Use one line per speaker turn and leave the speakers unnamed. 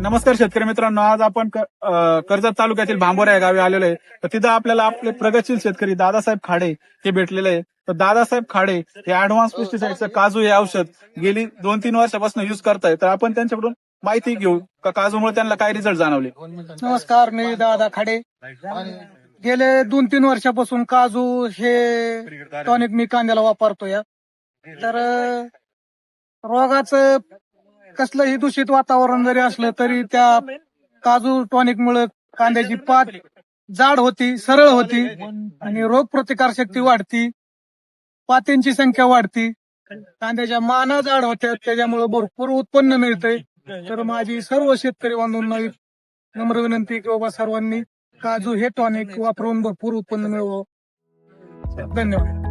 नमस्कार शेतकरी मित्रांनो. आज आपण कर्जत तालुक्यातील भांबोरा या गावी आलेलो आहे. तर तिथं आपल्याला आपले प्रगतशील शेतकरी दादासाहेब खाडे हे भेटलेले आहे. तर दादासाहेब खाडे हे ऍडव्हान्स पेस्टिसाइडचं काजू हे औषध गेली दोन तीन वर्षापासून युज करताय. तर आपण त्यांच्याकडून माहिती घेऊ का काजूमुळे त्यांना काय रिझल्ट जाणवले?
नमस्कार मी दादा खाडे. गेले दोन तीन वर्षापासून काजू हे टॉनिक मी कांद्याला वापरतो या तर रोगाचं कसलंही दूषित वातावरण जरी असलं तरी त्या काजू टॉनिक मुळे कांद्याची पात जाड होती सरळ होती आणि रोग प्रतिकार शक्ती वाढती पातींची संख्या वाढती. कांद्याच्या माना जाड होत्या त्याच्यामुळे भरपूर उत्पन्न मिळतंय. तर माझी सर्व शेतकरी बांधवांना नम्र विनंती की बाबा सर्वांनी काजू हे टॉनिक वापरून भरपूर उत्पन्न मिळवं धन्यवाद.